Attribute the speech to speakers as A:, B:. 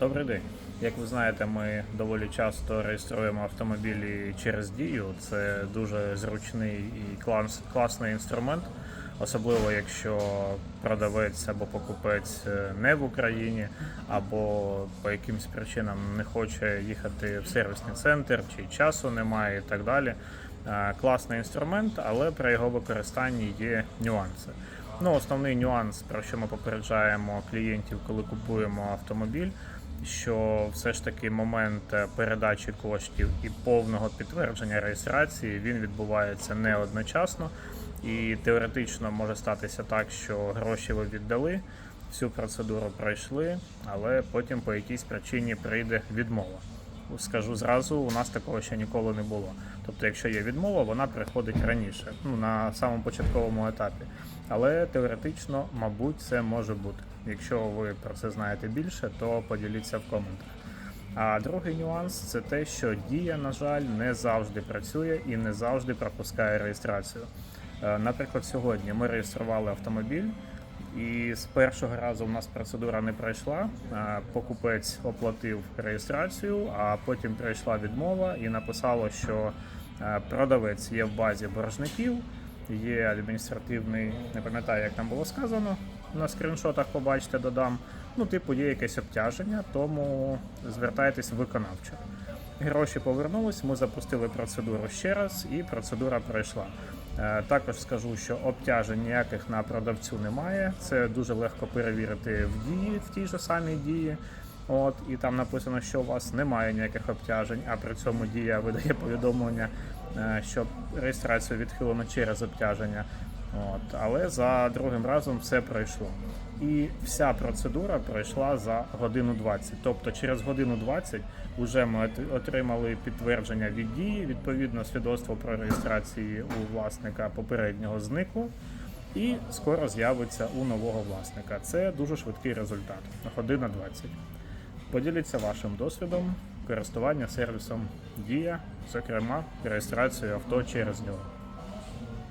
A: Добрий день. Як ви знаєте, ми доволі часто реєструємо автомобілі через дію. Це дуже зручний і клас, класний інструмент, особливо якщо продавець або покупець е, не в Україні, або по якимсь причинам не хоче їхати в сервісний центр, чи часу немає і так далі. Е, Класний інструмент, але при його використанні є нюанси. Ну, основний нюанс, про що ми попереджаємо клієнтів, коли купуємо автомобіль, що все ж таки момент е, передачі коштів і повного підтвердження реєстрації він відбувається не одночасно, і теоретично може статися так, що гроші ви віддали, всю процедуру пройшли, але потім по якійсь причині прийде відмова. Скажу зразу, у нас такого ще ніколи не було. Тобто, якщо є відмова, вона приходить раніше, ну на самому початковому етапі. Але теоретично, мабуть, це може бути. Якщо ви про це знаєте більше, то поділіться в коментах. А другий нюанс це те, що дія, на жаль, не завжди працює і не завжди пропускає реєстрацію. Е, Наприклад, сьогодні ми реєстрували автомобіль, і з першого разу в нас процедура не пройшла. Покупець оплатив реєстрацію, а потім прийшла відмова і написало, що е, продавець є в базі боржників, є адміністративний, не пам'ятаю, як там було сказано. На скріншотах побачите, додам. Ну, типу, є якесь обтяження, тому звертайтесь виконавчо. Гроші повернулись, ми запустили процедуру ще раз, і процедура пройшла. Е, Також скажу, що обтяжень ніяких на продавцю немає. Це дуже легко перевірити в дії, в тій же самій дії. От, і там написано, що у вас немає ніяких обтяжень, а при цьому дія видає повідомлення, е, що реєстрацію відхилено через обтяження. От, але за другим разом все пройшло. І вся процедура пройшла за годину 20. Тобто через годину 20 вже ми отримали підтвердження від дії, відповідно свідоцтво про реєстрацію у власника попереднього зникло. І скоро з'явиться у нового власника. Це дуже швидкий результат. Година 20. Поділіться вашим досвідом користування сервісом Дія, зокрема реєстрацією авто через нього.